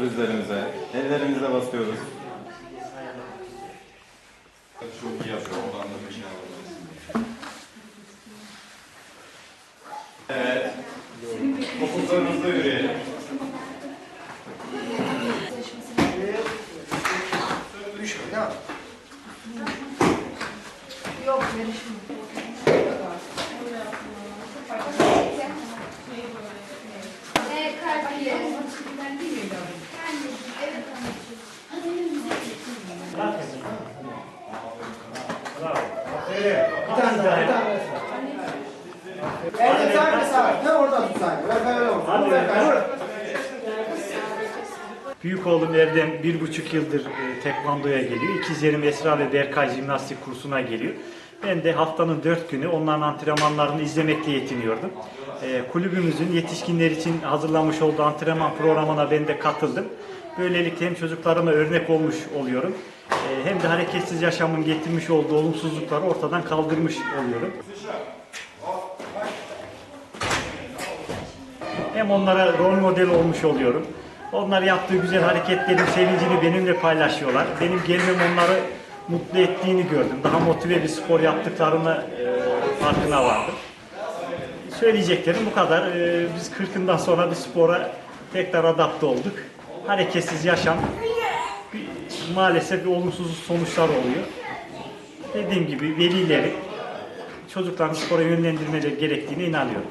dizlerimize. Ellerimize basıyoruz. Çok iyi yapıyor. Oradan da bir şey. Evet. Topuklarınızda yürüyelim. Yok yarışma. Bir tane daha, bir tane daha. Elde sen sağ. Ne orada tut sanki. Ver ver ver. Ver ver. Büyük oğlum Erdem bir buçuk yıldır e, tekvandoya geliyor. İkizlerim Esra ve Berkay jimnastik kursuna geliyor. Ben de haftanın dört günü onların antrenmanlarını izlemekle yetiniyordum. E, kulübümüzün yetişkinler için hazırlamış olduğu antrenman programına ben de katıldım. Böylelikle hem çocuklarıma örnek olmuş oluyorum. e, hem de hareketsiz yaşamın getirmiş olduğu olumsuzlukları ortadan kaldırmış oluyorum. Hem onlara rol model olmuş oluyorum. Onlar yaptığı güzel hareketlerin sevincini benimle paylaşıyorlar. Benim gelmem onları mutlu ettiğini gördüm. Daha motive bir spor yaptıklarını e, farkına vardım. Söyleyeceklerim bu kadar. E, biz 40'ından sonra bir spora tekrar adapte olduk. Hareketsiz yaşam bir, maalesef bir olumsuz sonuçlar oluyor. Dediğim gibi velileri çocuklarını spora yönlendirmeleri gerektiğine inanıyorum.